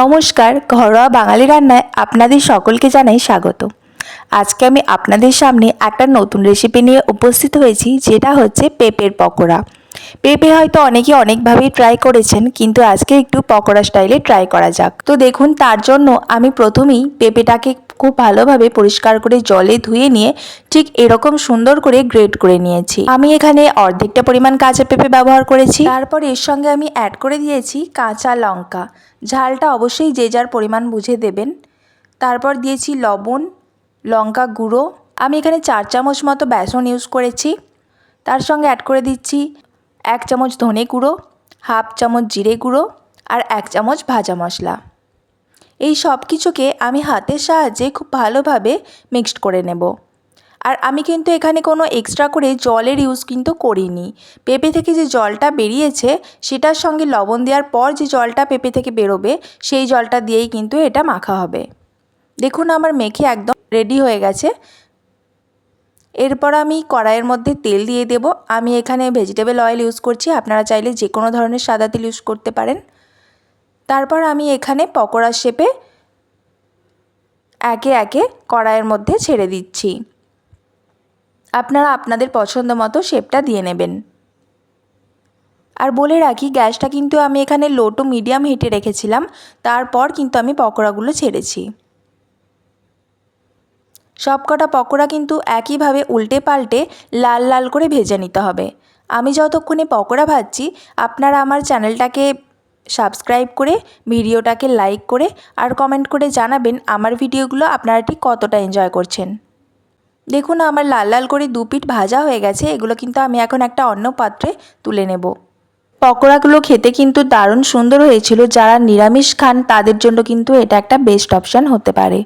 নমস্কার, ঘরোয়া বাঙালি রান্নায় আপনাদের সকলকে জানাই স্বাগত। আজকে আমি আপনাদের সামনে একটা নতুন রেসিপি নিয়ে উপস্থিত হয়েছি, যেটা হচ্ছে পেঁপের পকোড়া। পেঁপে হয়তো অনেকে অনেকভাবেই ট্রাই করেছেন, কিন্তু আজকে একটু পকোড়া স্টাইলে ট্রাই করা যাক। তো দেখুন, তার জন্য আমি প্রথমেই পেঁপেটাকে খুব ভালোভাবে পরিষ্কার করে জলে ধুয়ে নিয়ে ঠিক এরকম সুন্দর করে গ্রেট করে নিয়েছি। আমি এখানে অর্ধেকটা পরিমাণ কাঁচা পেঁপে ব্যবহার করেছি। তারপর এর সঙ্গে আমি অ্যাড করে দিয়েছি কাঁচা লঙ্কা। ঝালটা অবশ্যই যে যার পরিমাণ বুঝে দেবেন। তারপর দিয়েছি লবণ, লঙ্কা গুঁড়ো। আমি এখানে চার চামচ মতো বেসন ইউজ করেছি। তার সঙ্গে অ্যাড করে দিচ্ছি এক চামচ ধনে গুঁড়ো, হাফ চামচ জিরে গুঁড়ো আর এক চামচ ভাজা মশলা। এই সব কিছুকে আমি হাতের সাহায্যে খুব ভালোভাবে মিক্সড করে নেব। আর আমি কিন্তু এখানে কোনো এক্সট্রা করে জলের ইউজ কিন্তু করিনি। পেঁপে থেকে যে জলটা বেরিয়েছে, সেটার সঙ্গে লবণ দেওয়ার পর যে জলটা পেঁপে থেকে বেরোবে, সেই জলটা দিয়েই কিন্তু এটা মাখা হবে। দেখুন, আমার মেখে একদম রেডি হয়ে গেছে। এরপর আমি কড়াইয়ের মধ্যে তেল দিয়ে দেব। আমি এখানে ভেজিটেবল অয়েল ইউজ করছি। আপনারা চাইলে যে কোনো ধরনের সাদা তেল ইউজ করতে পারেন। তারপর আমি এখানে পকোড়া শেপে একে একে কড়াইয়ের মধ্যে ছেড়ে দিচ্ছি। আপনারা আপনাদের পছন্দ মতো শেপটা দিয়ে নেবেন। আর বলে রাখি, গ্যাসটা কিন্তু আমি এখানে লো টু মিডিয়াম হিটে রেখেছিলাম। তারপর কিন্তু আমি পকোড়াগুলো ছেড়েছি। সবকটা পকোড়া কিন্তু একইভাবে উল্টে পাল্টে লাল লাল করে ভেজে নিতে হবে। আমি যতক্ষণে পকোড়া ভাজছি, আপনারা আমার চ্যানেলটাকে সাবস্ক্রাইব করে, ভিডিওটাকে লাইক করে, আর কমেন্ট করে জানাবেন আমার ভিডিওগুলো আপনারা ঠিক কতটা এনজয় করছেন। দেখুন, আমার লাল লাল করে দু পিঠ ভাজা হয়ে গেছে, এগুলো কিন্তু আমি এখন একটা অন্য পাত্রে তুলে নেব। পকোড়াগুলো খেতে কিন্তু দারুণ সুন্দর হয়েছিল, যারা নিরামিষ খান তাদের জন্য কিন্তু এটা একটা বেস্ট অপশান হতে পারে।